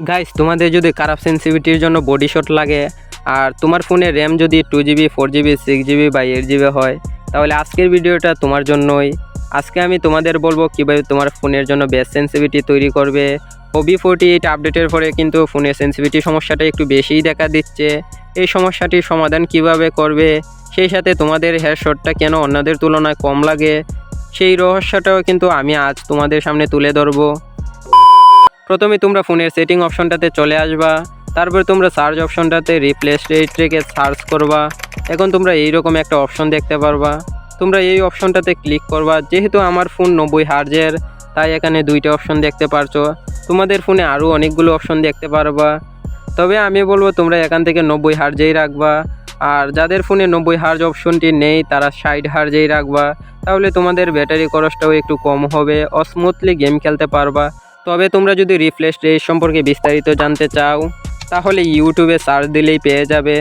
Guys তোমাদের যদি খারাপ সেন্সিভিটির জন্য বডি শট লাগে, আর তোমার ফোনে র্যাম যদি two GB four GB six GB বা এইট জিবি হয়, তাহলে আজকের ভিডিওটা তোমার জন্যই। আজকে আমি তোমাদের বলব কীভাবে তোমার ফোনের জন্য বেস্ট সেন্সিভিটি তৈরি করবে। ওবি ফোর্টি এইট আপডেটের পরে কিন্তু ফোনের সেন্সিভিটি সমস্যাটা একটু বেশিই দেখা দিচ্ছে। এই সমস্যাটির সমাধান কীভাবে করবে? সেই সাথে তোমাদের হেয়ার শটটা কেন অন্যদের তুলনায় কম লাগে? সেই রহস্যটাও কিন্তু আমি আজ তোমাদের সামনে তুলে ধরবো। প্রথমে তোমরা ফোনের সেটিং অপশনটাতে চলে আসবা, তারপর তোমরা সার্চ অপশনটাতে রিপ্লেস রেট রেখে সার্চ করবা, এখন তোমরা এইরকম একটা অপশন দেখতে পারবা। তোমরা এই অপশনটাতে ক্লিক করবা, যেহেতু আমার ফোন নব্বই হার্জের, তাই এখানে দুইটা অপশন দেখতে পারছ। তোমাদের ফোনে আরও অনেকগুলো অপশন দেখতে পারবা। তবে আমি বলব তোমরা এখান থেকে নব্বই হার্জেই রাখবা, আর যাদের ফোনে নব্বই হার্জ অপশনটি নেই, তারা ষাট হার্জেই রাখবা। তাহলে তোমাদের ব্যাটারি খরচটাও একটু কম হবে ও স্মুথলি গেম খেলতে পারবা। তবে তোমরা যদি রিফ্রেশ রেট সম্পর্কে বিস্তারিত জানতে চাও, তাহলে ইউটিউবে সার্চ দিলেই পেয়ে যাবে।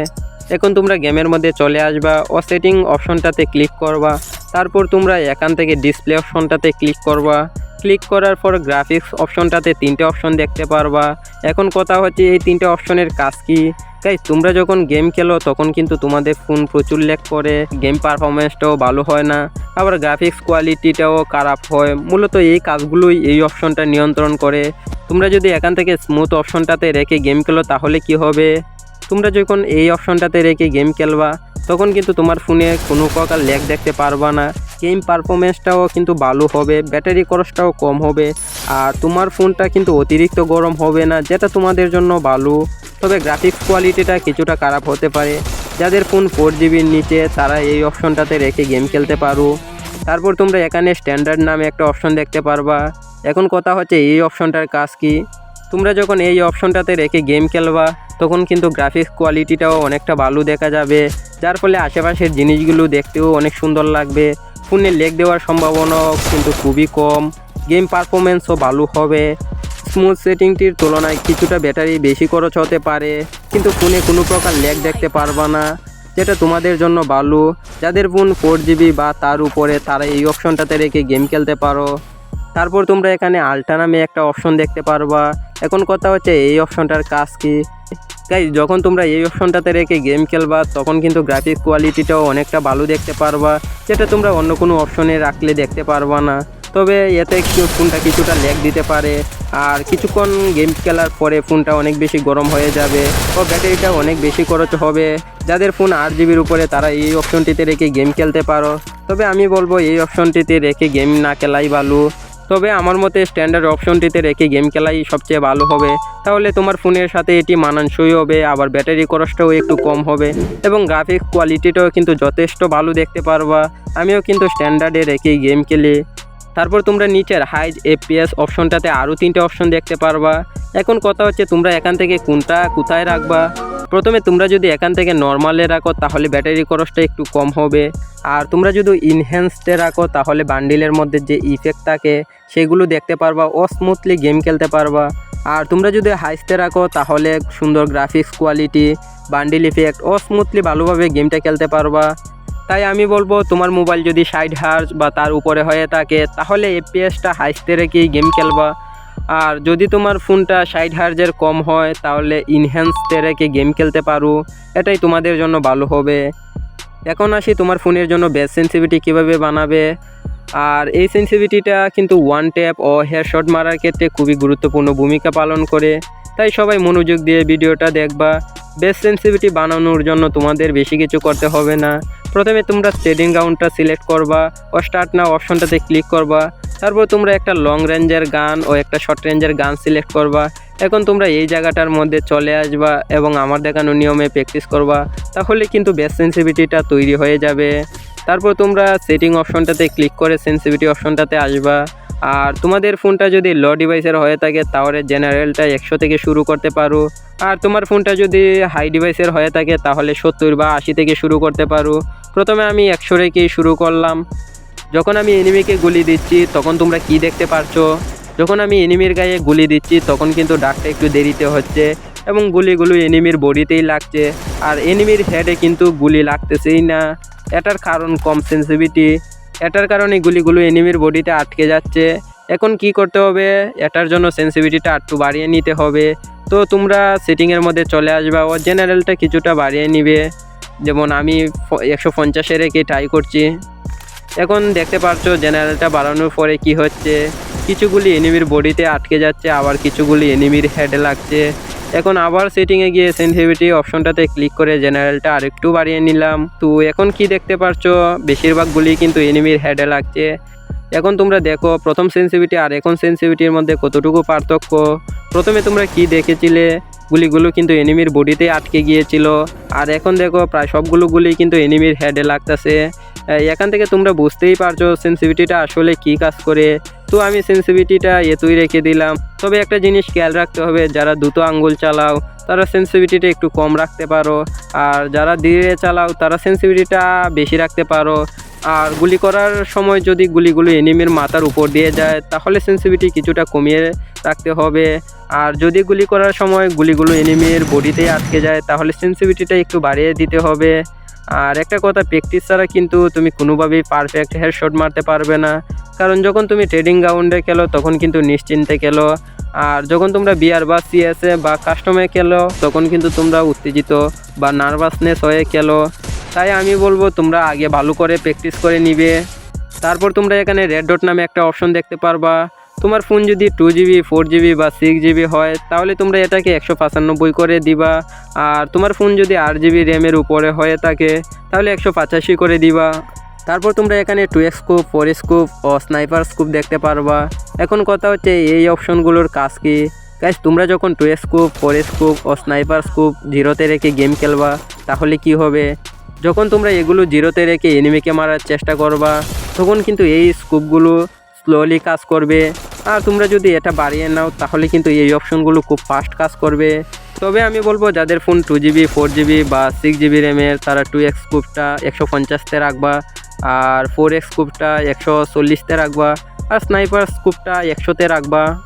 এখন তোমরা গেমের মধ্যে চলে আসবা, ও সেটিং অপশনটাতে ক্লিক করবা, তারপর তোমরা এখান থেকে ডিসপ্লে অপশনটাতে ক্লিক করবা। ক্লিক করার পর গ্রাফিক্স অপশনটাতে তিনটে অপশন দেখতে পারবা। এখন কথা হচ্ছে এই তিনটে অপশনের কাজ কি? তাই তোমরা যখন গেম খেলো, তখন কিন্তু তোমাদের ফোন প্রচুর ল্যাগ করে গেম পারফরমেন্সটাও ভালো হয় না। আবার গ্রাফিক্স কোয়ালিটিটাও খারাপ হয়। মূলত এই কাজগুলোই এই অপশনটা নিয়ন্ত্রণ করে। তোমরা যদি এখান থেকে স্মুথ অপশনটাতে রেখে গেম খেলো, তাহলে কি হবে? তোমরা যখন এই অপশনটাতে রেখে গেম খেলবা, তখন কিন্তু তোমার ফোনে কোনো প্রকার ল্যাগ দেখতে পারবা না। গেম পারফরমেন্সটাও কিন্তু ভালো হবে ব্যাটারি খরচটাও কম হবে, আর তোমার ফোনটা কিন্তু অতিরিক্ত গরম হবে না, যেটা তোমাদের জন্য ভালো। তবে গ্রাফিক্স কোয়ালিটিটা কিছুটা খারাপ হতে পারে। যাদের ফোন ফোর জিবির নিচে, তারা এই অপশনটাতে রেখে গেম খেলতে পারো। তারপর তোমরা এখানে স্ট্যান্ডার্ড নামে একটা অপশন দেখতে পারবা। এখন কথা হচ্ছে এই অপশনটার কাজ কি? তোমরা যখন এই অপশনটাতে রেখে গেম খেলবা, তখন কিন্তু গ্রাফিক্স কোয়ালিটিটাও অনেকটা ভালো দেখা যাবে। যার ফলে আশেপাশের জিনিসগুলো দেখতেও অনেক সুন্দর লাগবে। ফোনে লেগ দেওয়ার সম্ভাবনাও কিন্তু খুবই কম। গেম পারফরমেন্সও ভালো হবে। স্মুথ সেটিংটির তুলনায় কিছুটা ব্যাটারি বেশি খরচ হতে পারে। কিন্তু ফোনে কোনো প্রকার ল্যাগ দেখতে পারবা না, যেটা তোমাদের জন্য ভালো। যাদের ফোন ফোর জিবি বা তার উপরে তারা এই অপশনটাতে রেখে গেম খেলতে পারো। তারপর তোমরা এখানে আল্ট্রা নামে একটা অপশন দেখতে পারবা। এখন কথা হচ্ছে এই অপশনটার কাজ কি? তাই যখন তোমরা এই অপশনটাতে রেখে গেম খেলবা, তখন কিন্তু গ্রাফিক্স কোয়ালিটিটাও অনেকটা ভালো দেখতে পারবা, যেটা তোমরা অন্য কোনো অপশনে রাখলে দেখতে পারবা না। তবে এতে ফোনটা কিছুটা ল্যাগ দিতে পারে, আর কিছুক্ষণ গেম খেলার পরে ফোনটা অনেক বেশি গরম হয়ে যাবে, ও ব্যাটারিটা অনেক বেশি খরচ হবে। যাদের ফোন আট জিবির উপরে, তারা এই অপশনটিতে রেখে গেম খেলতে পারো। তবে আমি বলব, এই অপশনটিতে রেখে গেম না খেলাই ভালো। তবে আমার মতে স্ট্যান্ডার্ড অপশনটিতে রেখে গেম খেলাই সবচেয়ে ভালো হবে। তাহলে তোমার ফোনের সাথে এটি মানানসই হবে, আবার ব্যাটারি খরচটাও একটু কম হবে এবং গ্রাফিক্স কোয়ালিটিটাও কিন্তু যথেষ্ট ভালো দেখতে পারবা। আমিও কিন্তু স্ট্যান্ডার্ডে রেখে গেম খেলি। তারপর তোমরা নিচের হাইজ এপিএস অপশনটাতে আরও তিনটে অপশন দেখতে পারবা। এখন কথা হচ্ছে তোমরা এখান থেকে কোনটা কোথায় রাখবা? প্রথমে তোমরা যদি এখান থেকে নর্মালে রাখো, তাহলে ব্যাটারি খরচটা একটু কম হবে। আর তোমরা যদি ইনহ্যান্সডে রাখো, তাহলে বান্ডিলের মধ্যে যে ইফেক্ট থাকে, সেগুলো দেখতে পারবা, ও স্মুথলি গেম খেলতে পারবা। আর তোমরা যদি হাইস্টে রাখো, তাহলে সুন্দর গ্রাফিক্স কোয়ালিটি বান্ডিল ইফেক্ট ও স্মুথলি ভালোভাবে গেমটা খেলতে পারবা। তাই আমি বলব, তোমার মোবাইল যদি সাইড হার্জ বা তার উপরে হয়ে থাকে, তাহলে এপিএসটা হাইস্টে রেখেই গেম খেলবা। আর যদি তোমার ফোনটা ষাট হার্জের কম হয়, তাহলে ইনহ্যান্সতে রেখে গেম খেলতে পারো। এটাই তোমাদের জন্য ভালো হবে। এখন আসি তোমার ফোনের জন্য বেস্ট সেন্সিভিটি কীভাবে বানাবে। আর এই সেন্সিভিটিটা কিন্তু ওয়ান ট্যাপ ও হেয়ার শট মারার ক্ষেত্রে খুবই গুরুত্বপূর্ণ ভূমিকা পালন করে। তাই সবাই মনোযোগ দিয়ে ভিডিওটা দেখবা। বেস্ট সেন্সিভিটি বানানোর জন্য তোমাদের বেশি কিছু করতে হবে না। প্রথমে তোমরা ট্রেডিং গ্রাউন্ডটা সিলেক্ট করবা। ও স্টার্ট না অপশনটাতে ক্লিক করবা। তারপর তোমরা একটা লং রেঞ্জের গান ও একটা শর্ট রেঞ্জের গান সিলেক্ট করবা। এখন তোমরা এই জায়গাটার মধ্যে চলে আসবা এবং আমার দেখানো নিয়মে প্র্যাকটিস করবা, তাহলে কিন্তু বেস্ট সেন্সিভিটিটা তৈরি হয়ে যাবে। তারপর তোমরা সেটিং অপশনটাতে ক্লিক করে সেন্সিভিটি অপশনটাতে আসবা। আর তোমাদের ফোনটা যদি লো ডিভাইসের হয়ে থাকে, তাহলে জেনারেলটা একশো থেকে শুরু করতে পারো। আর তোমার ফোনটা যদি হাই ডিভাইসের হয়ে থাকে, তাহলে সত্তর বা আশি থেকে শুরু করতে পারো। প্রথমে আমি একশো রেখেই শুরু করলাম। যখন আমি এনিমিকে গুলি দিচ্ছি, তখন তোমরা কি দেখতে পারছ? যখন আমি এনিমির গায়ে গুলি দিচ্ছি, তখন কিন্তু ডাকটা একটু দেরিতে হচ্ছে এবং গুলিগুলো এনিমির বডিতেই লাগছে। আর এনিমির হেডে কিন্তু গুলি লাগতেছেই না। এটার কারণ কম সেন্সিভিটি এটার কারণে গুলিগুলো এনিমির বডিতে আটকে যাচ্ছে। এখন কি করতে হবে? এটার জন্য সেন্সিভিটিটা একটু বাড়িয়ে নিতে হবে। তো তোমরা সেটিংয়ের মধ্যে চলে আসবা ও জেনারেলটা কিছুটা বাড়িয়ে নিবে। যেমন আমি একশো পঞ্চাশে রেখে ট্রাই করছি। এখন দেখতে পারছ, জেনারেলটা বাড়ানোর পরে কি হচ্ছে? কিছুগুলি এনিমির বডিতে আটকে যাচ্ছে, আবার কিছুগুলি এনিমির হেডে লাগছে। এখন আবার সেটিংয়ে গিয়ে সেন্সিভিটি অপশনটাতে ক্লিক করে জেনারেলটা আরেকটু বাড়িয়ে নিলাম। তো এখন কি দেখতে পারছ, বেশিরভাগগুলি কিন্তু এনিমির হেডে লাগছে। এখন তোমরা দেখো, প্রথম সেন্সিভিটি আর এখন সেন্সিভিটির মধ্যে কতটুকু পার্থক্য? প্রথমে তোমরা কি দেখেছিলে? গুলিগুলো কিন্তু এনিমির বডিতে আটকে গিয়েছিল। আর এখন দেখো, প্রায় সবগুলো গুলি কিন্তু এনিমির হেডে লাগতেছে। এখান থেকে তোমরা বুঝতেই পারছ সেন্সিভিটিটা আসলে কি কাজ করে। তো আমি সেন্সিভিটিটা এতই রেখে দিলাম। তবে একটা জিনিস খেয়াল রাখতে হবে, যারা দুটো আঙ্গুল চালাও, তারা সেন্সিভিটিটা একটু কম রাখতে পারো। আর যারা ধীরে চালাও, তারা সেন্সিভিটিটা বেশি রাখতে পারো। আর গুলি করার সময় যদি গুলিগুলো এনিমির মাথার উপর দিয়ে যায়, তাহলে সেন্সিভিটি কিছুটা কমিয়ে রাখতে হবে। আর যদি গুলি করার সময় গুলিগুলো এনিমির বডিতে আটকে যায়, তাহলে সেন্সিভিটিটা একটু বাড়িয়ে দিতে হবে। আর একটা কথা প্র্যাকটিস ছাড়া কিন্তু তুমি কোনোভাবেই পারফেক্ট হেডশট মারতে পারবে না। কারণ যখন তুমি ট্রেডিং গ্রাউন্ডে খেলো, তখন কিন্তু নিশ্চিন্তে খেলো। আর যখন তোমরা বিয়ার বা সিএসএ বা কাস্টমে খেলো, তখন কিন্তু তোমরা উত্তেজিত বা নার্ভাসনেস হয়ে খেলো। তাই আমি বলব, তোমরা আগে ভালো করে প্র্যাকটিস করে নিবে। তারপর তোমরা এখানে রেড ডট নামে একটা অপশন দেখতে পারবা। তোমার ফোন যদি টু জিবি ফোর জিবি বা সিক্স জিবি হয়, তাহলে তোমরা এটাকে একশো পঁচানব্বই করে দিবা। আর তোমার ফোন যদি আট জিবি র্যামের উপরে হয়ে থাকে তাহলে একশো পঁচাশি করে দিবা। তারপর তোমরা এখানে টু স্কুপ ফোর স্কুপ ও স্নাইপার স্কোপ দেখতে পারবা। এখন কথা হচ্ছে এই অপশনগুলোর কাজ কি? গাইস তোমরা যখন টু স্কুপ ফোর স্কোপ ও স্নাইপার স্কোপ জিরোতে রেখে গেম খেলবা, তাহলে কি হবে? যখন তোমরা এগুলো জিরোতে রেখে এনিমিকে মারার চেষ্টা করবা, তখন কিন্তু এই স্কুপগুলো স্লোলি কাজ করবে। আর তোমরা যদি এটা বাড়িয়ে নাও, তাহলে কিন্তু এই অপশনগুলো খুব ফাস্ট কাজ করবে। তবে আমি বলব, যাদের phone two GB four GB বা সিক্স জিবি র্যামের তারা টু এক্স স্কুপটা একশো পঞ্চাশতে রাখবা। আর ফোর এক্স স্কুপটা একশো চল্লিশতে রাখবা। আর স্নাইপার স্কুপটা একশোতে রাখবা।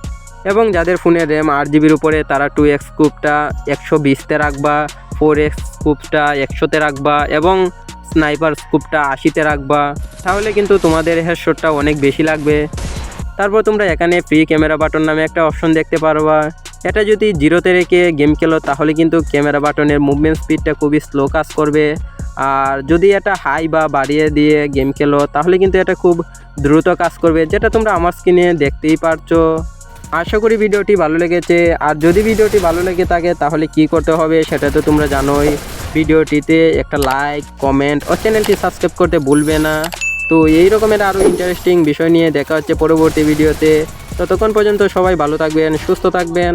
এবং যাদের ফোনে র্যাম আট জিবির উপরে, তারা টু এক্স স্কুপটা একশো বিশতে রাখবা। ফোর এক্স স্কুপটা একশোতে রাখবা। এবং স্নাইপার স্কুপটা আশিতে রাখবা। তাহলে কিন্তু তোমাদের হেডশটটা অনেক বেশি লাগবে। তারপর তোমরা এখানে ফ্রি ক্যামেরা বাটন নামে একটা অপশন দেখতে পারবা। এটা যদি জিরোতে রেখে গেম খেলো, তাহলে কিন্তু ক্যামেরা বাটনের মুভমেন্ট স্পিডটা খুবই স্লো কাজ করবে। আর যদি এটা হাই বা বাড়িয়ে দিয়ে গেম খেলো, তাহলে কিন্তু এটা খুব দ্রুত কাজ করবে, যেটা তোমরা আমার স্ক্রিনে দেখতেই পারছ। আশা করি ভিডিওটি ভালো লেগেছে। আর যদি ভিডিওটি ভালো লেগে থাকে, তাহলে কি করতে হবে সেটা তো তোমরা জানোই। ভিডিওটিতে একটা লাইক কমেন্ট ও চ্যানেলটি সাবস্ক্রাইব করতে ভুলবে না। তো এই রকমের আরও ইন্টারেস্টিং বিষয় নিয়ে দেখা হচ্ছে পরবর্তী ভিডিওতে। ততক্ষণ পর্যন্ত সবাই ভালো থাকবেন, সুস্থ থাকবেন।